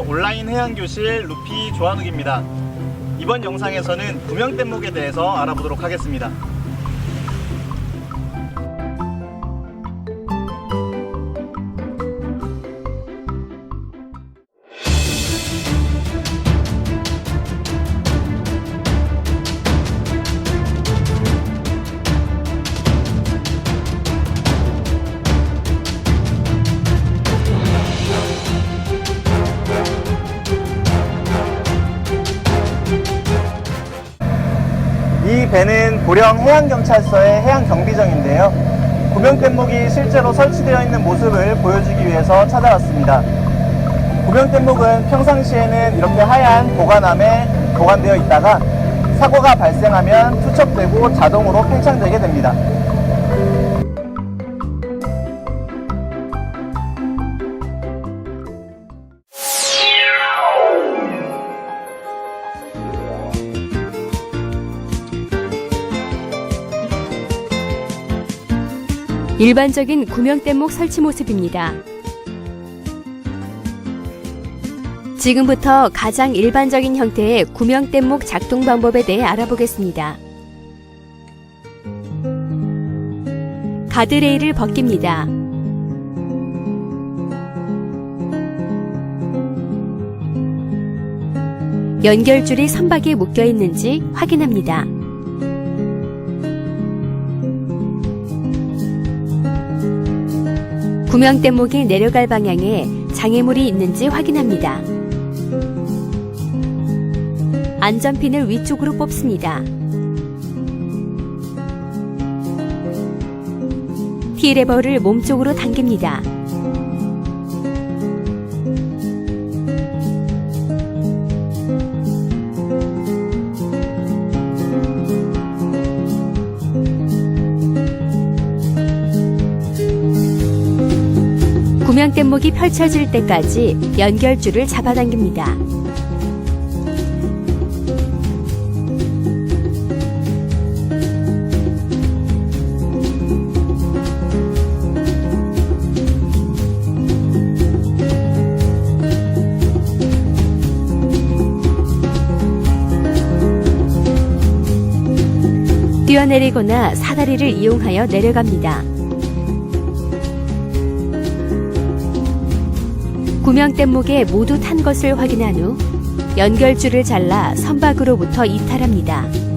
온라인 해양교실 루피 조한욱입니다. 이번 영상에서는 구명뗏목에 대해서 알아보도록 하겠습니다. 배는 보령 해양경찰서의 해양경비정인데요. 구명뗏목이 실제로 설치되어 있는 모습을 보여주기 위해서 찾아왔습니다. 구명뗏목은 평상시에는 이렇게 하얀 보관함에 보관되어 있다가 사고가 발생하면 투척되고 자동으로 팽창되게 됩니다. 일반적인 구명뗏목 설치 모습입니다. 지금부터 가장 일반적인 형태의 구명뗏목 작동 방법에 대해 알아보겠습니다. 가드레일을 벗깁니다. 연결줄이 선박에 묶여 있는지 확인합니다. 구명 뗏목이 내려갈 방향에 장애물이 있는지 확인합니다. 안전핀을 위쪽으로 뽑습니다. T레버를 몸쪽으로 당깁니다. 구명뗏목이 펼쳐질 때까지 연결줄을 잡아당깁니다. 뛰어내리거나 사다리를 이용하여 내려갑니다. 구명 뗏목에 모두 탄 것을 확인한 후 연결줄을 잘라 선박으로부터 이탈합니다.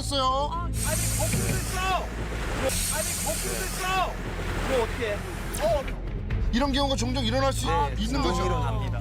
지금 뒤집혔어요. 아니 거꾸로 됐어! 아니 거꾸로 됐어! 뭐 어떻게 해? 어, 이런 경우가 종종 일어날 수 있는 거죠. 일어납니다.